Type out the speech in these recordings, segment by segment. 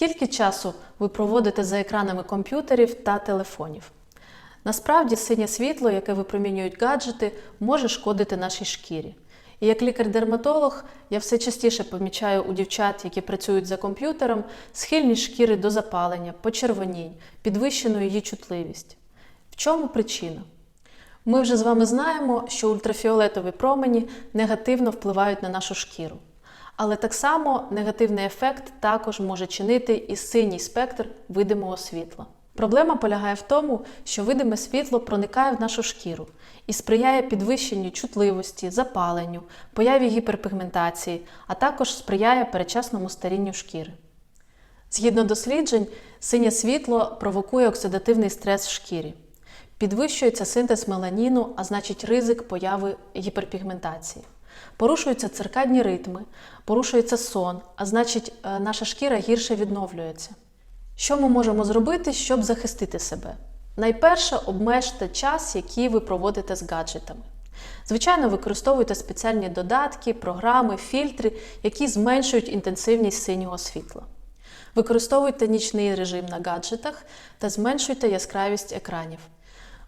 Скільки часу ви проводите за екранами комп'ютерів та телефонів? Насправді, синє світло, яке випромінюють гаджети, може шкодити нашій шкірі. І як лікар-дерматолог, я все частіше помічаю у дівчат, які працюють за комп'ютером, схильність шкіри до запалення, почервонінь, підвищену її чутливість. В чому причина? Ми вже з вами знаємо, що ультрафіолетові промені негативно впливають на нашу шкіру. Але так само негативний ефект також може чинити і синій спектр видимого світла. Проблема полягає в тому, що видиме світло проникає в нашу шкіру і сприяє підвищенню чутливості, запаленню, появі гіперпігментації, а також сприяє передчасному старінню шкіри. Згідно досліджень, синє світло провокує оксидативний стрес в шкірі. Підвищується синтез меланіну, а значить ризик появи гіперпігментації. Порушуються циркадні ритми, порушується сон, а значить, е, наша шкіра гірше відновлюється. Що ми можемо зробити, щоб захистити себе? Найперше, обмежте час, який ви проводите з гаджетами. Звичайно, використовуйте спеціальні додатки, програми, фільтри, які зменшують інтенсивність синього світла. Використовуйте нічний режим на гаджетах та зменшуйте яскравість екранів.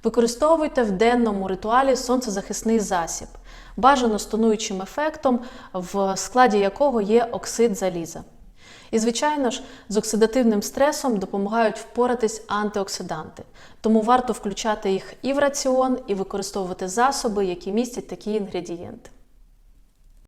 Використовуйте в денному ритуалі сонцезахисний засіб, бажано з тонуючим ефектом, в складі якого є оксид заліза. І, звичайно ж, з оксидативним стресом допомагають впоратись антиоксиданти, тому варто включати їх і в раціон, і використовувати засоби, які містять такі інгредієнти.